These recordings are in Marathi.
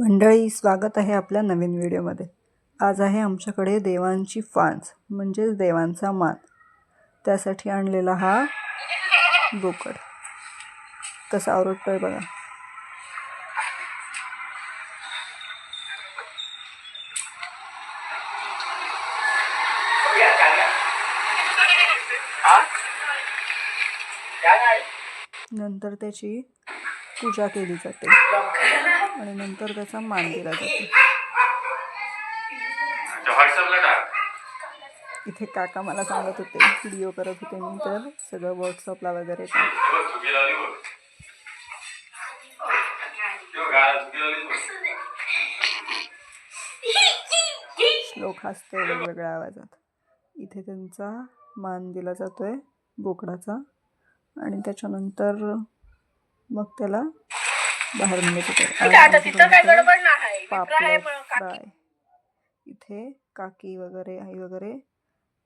मंडळी स्वागत आहे आपल्या नवीन व्हिडिओमध्ये. आज आहे आमच्याकडे देवांची फांस म्हणजेच देवांचा मान. त्यासाठी आणलेला हा बोकड. कसा आवरतोय बघा. नंतर त्याची पूजा केली जाते. आणि नंतर त्याचा मान दिला जातो. इथे काका मला सांगत होते व्हिडिओ करत होते मी तर सगळं व्हॉट्सअपला वगैरे. श्लोक हसतोय वेगवेगळ्या आवाजात. इथे त्यांचा मान दिला जातोय बोकडाचा. आणि त्याच्यानंतर मग त्याला बाहेर निघत होते इथे काकी वगैरे आई वगैरे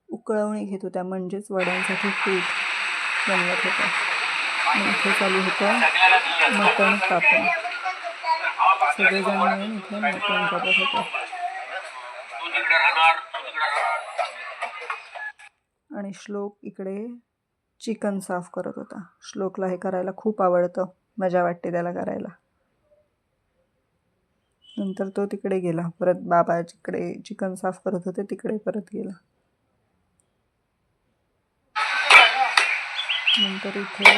उकळवणी घेत होत्या म्हणजेच वड्यांसाठी पीठ बनवत होत्या. आणि इथे चालू होतं मटण कापण सगळेजण मिळून इथे मटण कापत होते. आणि श्लोक इकडे चिकन साफ करत होता. श्लोकला हे करायला खूप आवडतं. मजा वाटते त्याला करायला. नंतर तो तिकडे गेला. परत बाबा जिकडे चिकन साफ करत होते तिकडे परत गेला. नंतर इथे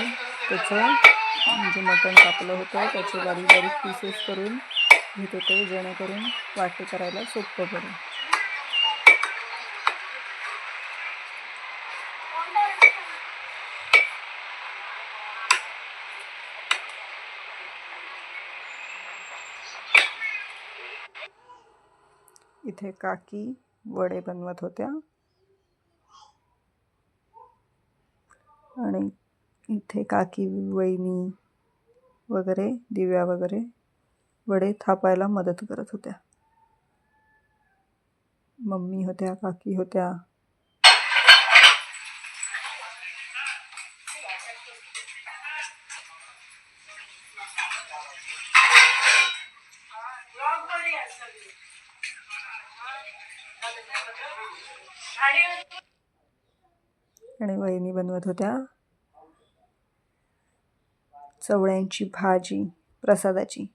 त्याचं म्हणजे मटण कापलं होतं. त्याचे बारीक बारीक पीसेस करून घेत होते जेणेकरून वाटे करायला सोपं पडेल. इथे काकी वडे बनवत होत्या. आणि इथे काकी वहिनी वगैरे दिव्या वगैरे वडे थापायला मदत करत होत्या. मम्मी होत्या काकी होत्या आणि वहिनी बनवत होत्या. चवळ्यांची भाजी प्रसादाची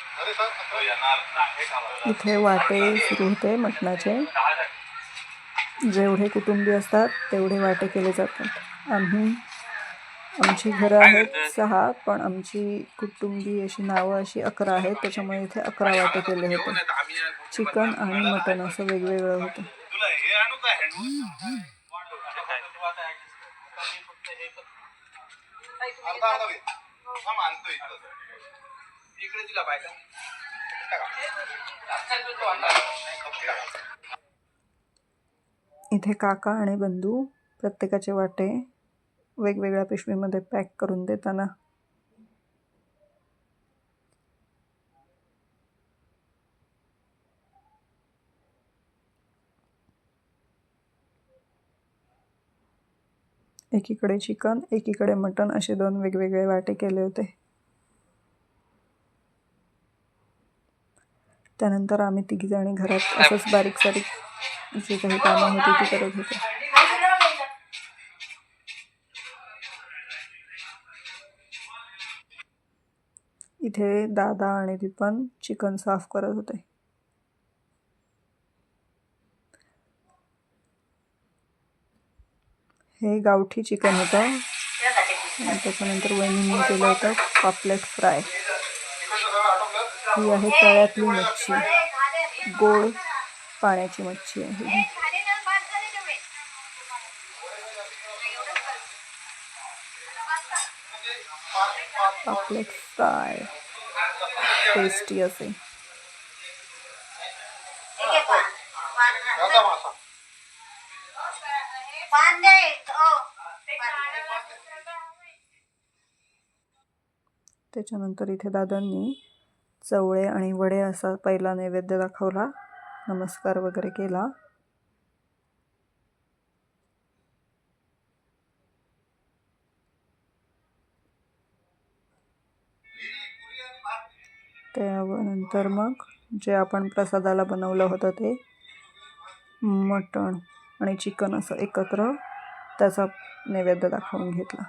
तो येणार नाही खावा. इथे वाटे सुरू होते मटणाचे. जेवढे कुटुंबी असतात तेवढे वाटे केले जातात. आम्ही आमची घरं आहेत सहा पण आमची कुटुंबी अशी नावं अशी अकरा आहेत त्याच्यामुळे इथे अकरा वाटे केले होते. चिकन आणि मटण असं वेगवेगळं होतं. इकडे बायका इथे काका आणि बंधू प्रत्येकाचे वाटे वेगवेगळ्या पिशवीमध्ये पॅक करून देताना. एकीकडे चिकन एकीकडे मटण असे दोन वेगवेगळे वाटे केले होते. त्यानंतर आम्ही तिघीजणी घरात असंच बारीक सारीक जे काही कामं होती ती करत होतो. इथे दादा आणि रिपन चिकन साफ करत होते. हे गावठी चिकन होतं. आणि त्याच्यानंतर वहिनींनी केलं होतं पापलेट फ्राय. ही आहे, तळ्यातली मच्छी. गोड पाण्याची मच्छी ही. पापलेट फ्राय. टेस्टी असे. त्याच्यानंतर इथे दादांनी चवळे आणि वडे असा पहिला नैवेद्य दाखवला. नमस्कार वगैरे केला. त्यानंतर मग जे आपण प्रसादाला बनवलं होतं ते मटण आणि चिकन असं एकत्र त्याचा नैवेद्य दाखवून घेतला.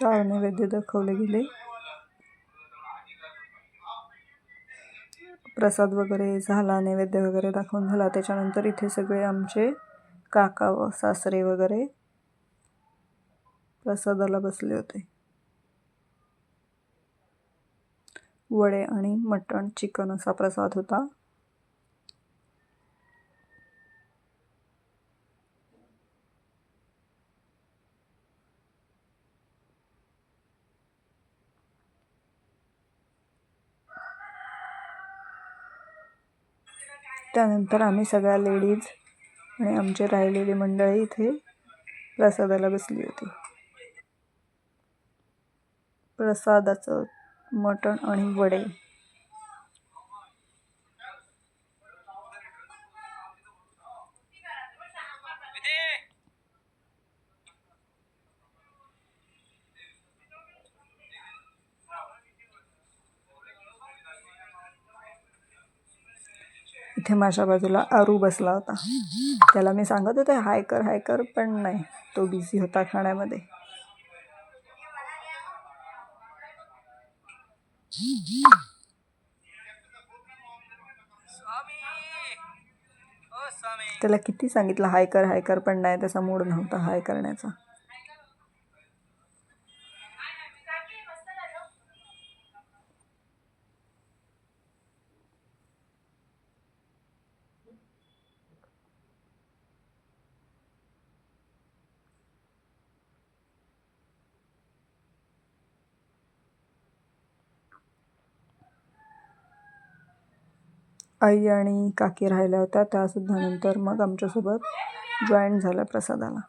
चार नैवेद्य दाखवले गेले प्रसाद वगैरे झाला नैवेद्य वगैरे दाखवून झाला. त्याच्यानंतर इथे सगळे आमचे काका व सासरे वगैरे प्रसादाला बसले होते. वडे आणि मटण चिकन असा प्रसाद होता. त्यानंतर आम्ही सगळ्या लेडीज आणि आमचे राहिलेली मंडळी इथे प्रसादाला बसली होती. प्रसादाचं मटण आणि वडे. इथे माझ्या बाजूला आरू बसला होता. त्याला मी सांगत होते हाय कर हाय कर पण नाही. तो बिझी होता खाण्यामध्ये. त्याला किती सांगितलं हाय कर हाय कर पण नाही त्याचा मूड नव्हता हाय करण्याचा. आई आणि काकी राहिल्या होत्या त्यासुद्धा नंतर मग आमच्यासोबत जॉईन झाल्या प्रसादाला.